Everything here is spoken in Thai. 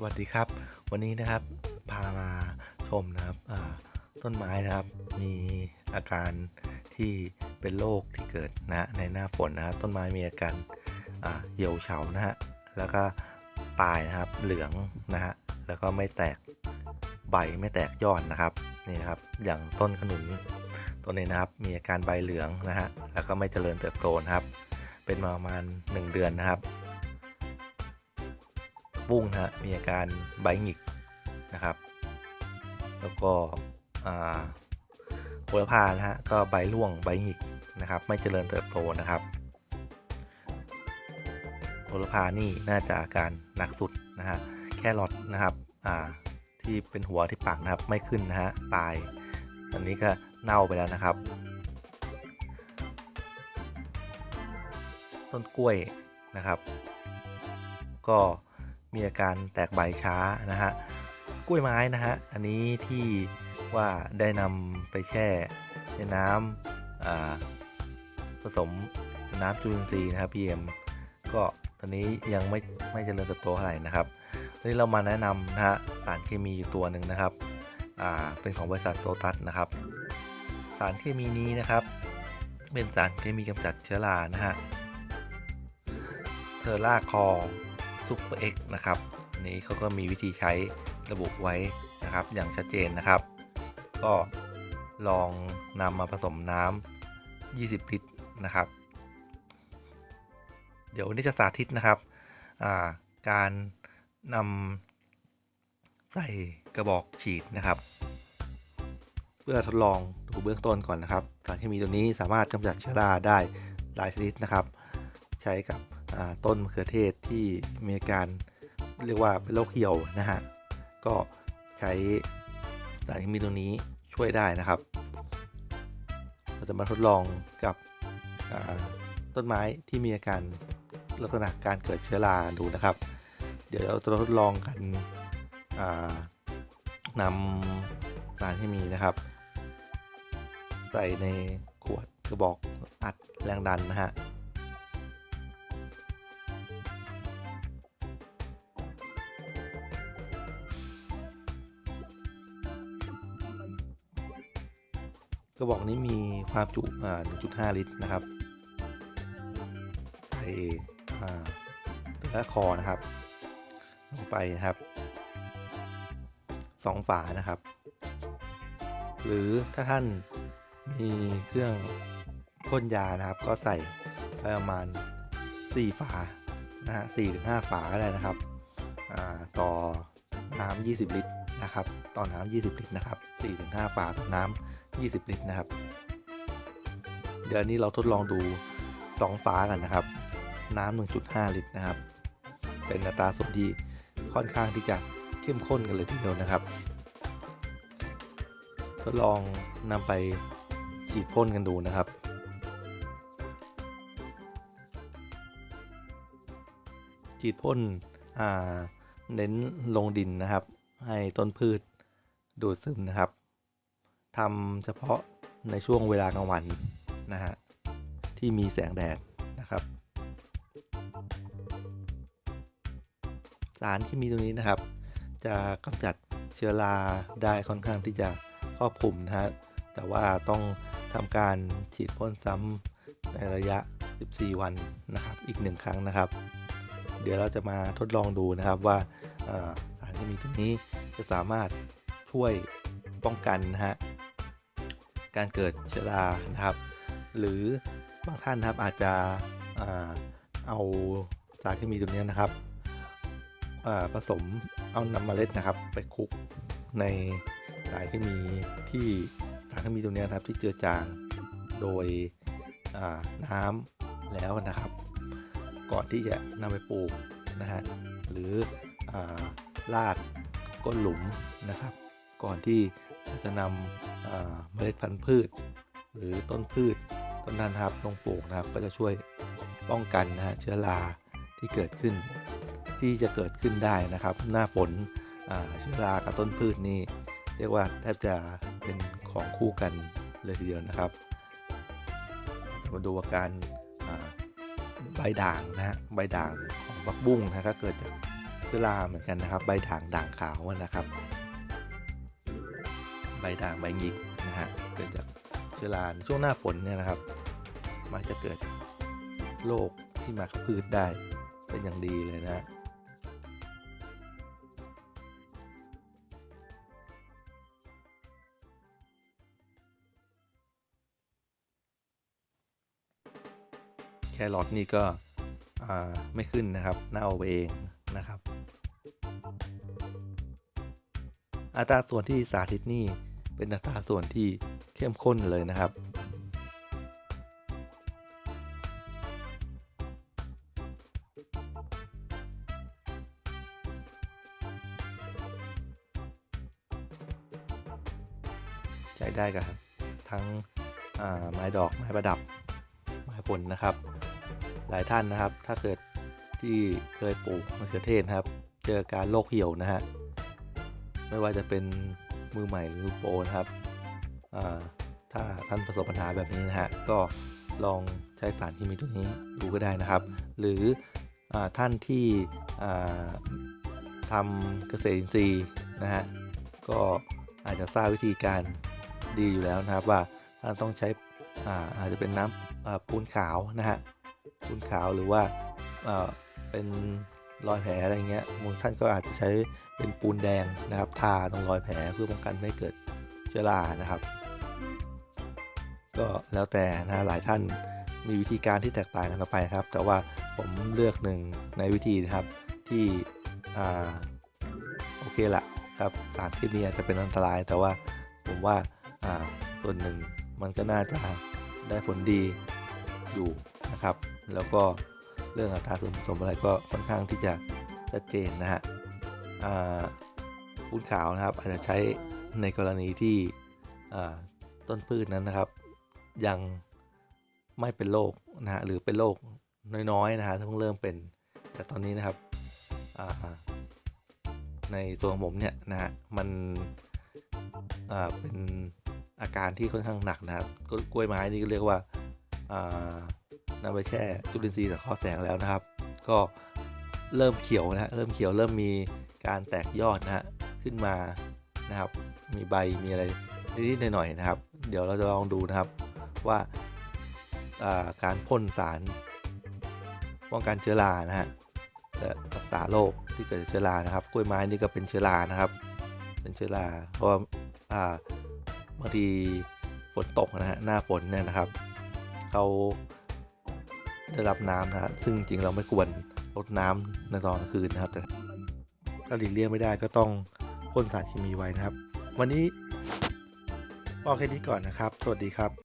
สวัสดีครับ วันนี้นะครับพามาชมนะครับต้นไม้นะครับ มีอาการที่เป็นโรคที่เกิดนะในหน้าฝนนะครับต้นไม้มีอาการเหี่ยวเฉานะฮะแล้วก็ตายนะครับเหลืองนะฮะแล้วก็ไม่แตกใบไม่แตกยอดนะครับนี่นะครับอย่างต้นขนุนต้นนี้นะครับมีอาการใบเหลืองนะฮะแล้วก็ไม่เจริญเติบโตนะครับ เป็นมาประมาณ 1 เดือนนะครับ บุ้งนะฮะมีอาการใบหงิกนะครับ แล้วก็โหระพานะฮะก็ใบร่วงใบหงิกนะครับ ไม่เจริญเติบโตนะครับโหระพานี่น่าจะอาการหนักสุดนะฮะแครอทนะครับที่เป็นหัวที่ปากนะครับไม่ขึ้นนะฮะตาย อันนี้ก็เน่าไปแล้วนะครับ ต้นกล้วยนะครับ ก็ มีอาการแตกใบช้านะฮะกล้วยไม้นะฮะอันนี้ที่ว่าได้นำไปแช่ในน้ำผสมน้ำจุลินทรีย์นะครับ PM ก็ตอนนี้ยังไม่ไม่เจริญเติบโตเท่าไหร่นะครับวันนี้เรามาแนะนำนะฮะสารเคมีอยู่ตัวหนึ่งนะครับเป็นของบริษัทโซตัสนะครับ สารเคมีนี้นะครับ เป็นสารเคมีกำจัดเชื้อรานะฮะเทอร่าคอ ซูเปอร์เอ็กนะครับอันนี้เขาก็มีวิธีใช้ระบุไว้นะครับ อย่างชัดเจนนะครับ ก็ลองนำมาผสมน้ำ 20 ลิตรนะครับ เดี๋ยววันนี้จะสาธิตนะครับาการนำใส่กระบอกฉีดนะครับ เพื่อทดลองดูเบื้องต้นก่อนนะครับ สารเคมีตัวนี้สามารถกำจัดเชื้อราได้หลายชนิดนะครับ ใช้กับ ต้นมะเขือเทศที่มีอาการเรียกว่าเป็นโรคเหี่ยวนะฮะ ก็ใช้สารเคมีตัวนี้ช่วยได้นะครับ เราจะมาทดลองกับต้นไม้ที่มีอาการลักษณะการเกิดเชื้อราดูนะครับ เดี๋ยวเราจะทดลองกันนำสารเคมีนะครับ ใส่ในขวดกระบอกอัดแรงดันนะฮะ กระบอกนี้มีความจุอ่า1.5 ลิตรนะครับใส่อ่าแต่ละคอนะครับลงไปนะครับสองฝานะครับ หรือถ้าท่านมีเครื่องพ่นยานะครับ ก็ใส่ไปประมาณ 4 ฝานะฮะสี่ถึงห้าฝาก็ได้นะครับต่อน้ำ20 ลิตรนะครับ ต่อน้ำ20 ลิตรนะครับ4ถึง5ฝาต่อน้ำ 20 ลิตรนะครับ เดี๋ยวนี้เราทดลองดู 2 ฝากันนะครับ น้ำ1.5 ลิตรนะครับ เป็นอัตราส่วนที่ค่อนข้างที่จะเข้มข้นกันเลยทีเดียวนะครับ ทดลองนำไปฉีดพ่นกันดูนะครับฉีดพ่นเน้นลงดินนะครับ ให้ต้นพืชดูดซึมนะครับ ทำเฉพาะในช่วงเวลากลางวันนะฮะที่มีแสงแดดนะครับ สารที่มีตรงนี้นะครับ จะกำจัดเชื้อราได้ค่อนข้างที่จะครอบคลุมนะฮะแต่ว่าต้องทำการฉีดพ่นซ้ำในระยะ 14 วันนะครับ อีกหนึ่งครั้งนะครับ เดี๋ยวเราจะมาทดลองดูนะครับว่าสารเคมีตัวนี้จะสามารถช่วยป้องกันนะฮะ การเกิดเชื้อรานะครับ หรือบางท่านนะครับอาจจะเอาสารเคมีตัวนี้นะครับผสมเอานำเมล็ดนะครับ ไปคลุกในสารเคมีที่สารเคมีตัวนี้นะครับที่เจือจางโดยน้ำแล้วนะครับ ก่อนที่จะนำไปปลูกนะฮะหรืออลาดก้นหลุมนะครับ ก่อนที่จะนำเมล็ดพันธุ์พืช หรือต้นพืช ต้นนั้นนะครับลงปลูกนะครับ ก็จะช่วยป้องกันนะฮะเชื้อราที่เกิดขึ้น ที่จะเกิดขึ้นได้นะครับ หน้าฝนเชื้อรากับต้นพืชนี่เรียกว่าแทบจะเป็นของคู่กันเลยทีเดียวนะครับมาดูอาการใบด่างนะฮะใบด่างของผักบุ้งนะก็เกิดจากเชื้อราเหมือนกันนะครับ ใบด่างด่างขาวนะครับ ด่างใบหงิกนะฮะเกิดจากเชื้อราช่วงหน้าฝนเนี่ยนะครับ มักจะเกิดโรคที่มากับพืชได้เป็นอย่างดีเลยนะฮะแครอทนี่ก็อ่าไม่ขึ้นนะครับน่าไปเองนะครับ อัตราส่วนที่สาธิตนี่ เป็นอัตราส่วนที่เข้มข้นเลยนะครับ ใช้ได้กับทั้งไม้ดอกไม้ประดับ ไม้ผลนะครับ หลายท่านนะครับ ถ้าเกิดที่เคยปลูกมะเขือเทศนะครับ เจอการโรคเหี่ยวนะฮะ ไม่ว่าจะเป็น มือใหม่หรือมือโปรนะครับถ้าท่านประสบปัญหาแบบนี้นะฮะก็ลองใช้สารที่มีตัวนี้ดูก็ได้นะครับ หรืออท่านที่ทำเกษตรอินทรีย์นะฮะก็อาจจะทราบวิธีการดีอยู่แล้วนะครับว่าท่านต้องใช้อ่าอาจจะเป็นน้ำปูนขาวนะฮะปูนขาวหรือว่าอ่าเป็น รอยแผลอะไรเงี้ยบางท่านก็อาจจะใช้เป็นปูนแดงนะครับทาตรงรอยแผลเพื่อป้องกันไม่เกิดเชื้อรานะครับ ก็แล้วแต่นะหลายท่านมีวิธีการที่แตกต่างกันออกไปครับ แต่ว่าผมเลือกหนึ่งในวิธีนะครับที่อ่าโอเคละครับสารเคมีอาจจะเป็นอันตราย แต่ว่าผมว่าอ่าส่วนหนึ่งมันก็น่าจะได้ผลดีอยู่นะครับ แล้วก็ เรื่องอัตราส่วนผสมอะไรก็ค่อนข้างที่จะชัดเจนนะฮะอ่าปูนขาวนะครับอาจจะใช้ในกรณีที่อ่าต้นพืชนั้นนะครับ ยังไม่เป็นโรคนะฮะหรือเป็นโรคน้อยๆนะฮะถ้าเพิ่งเริ่มเป็น แต่ตอนนี้นะครับอ่าในส่วของผมเนี่ยนะฮะมันอ่าเป็นอาการที่ค่อนข้างหนักนะครับกล้วยไม้นี่ก็เรียกว่าอ่า นำไปแช่จุลินทรีย์สังเคราะห์แสงแล้วนะครับ ก็เริ่มเขียวนะฮะเริ่มเขียวเริ่มมีการแตกยอดนะฮะขึ้นมานะครับ มีใบมีอะไรนิดๆหน่อยๆนะครับ เดี๋ยวเราจะลองดูนะครับว่าาการพ่นสารป้องกันเชื้อรานะฮะและรักษาโรคที่เกิดจากเชื้อรานะครับ กล้วยไม้นี่ก็เป็นเชื้อรานะครับ เป็นเชื้อราเพราะว่าบางทีฝนตกนะฮะหน้าฝนเนี่ยนะครับเขา ได้รับน้ำนะฮะซึ่งจริงเราไม่ควรลดน้ำในตอนกลางคืนนะครับ แต่ถ้าหลีกเลี่ยงไม่ได้ก็ต้องพ่นสารเคมีไว้นะครับ วันนี้บอแค่นี้ก่อนนะครับ สวัสดีครับ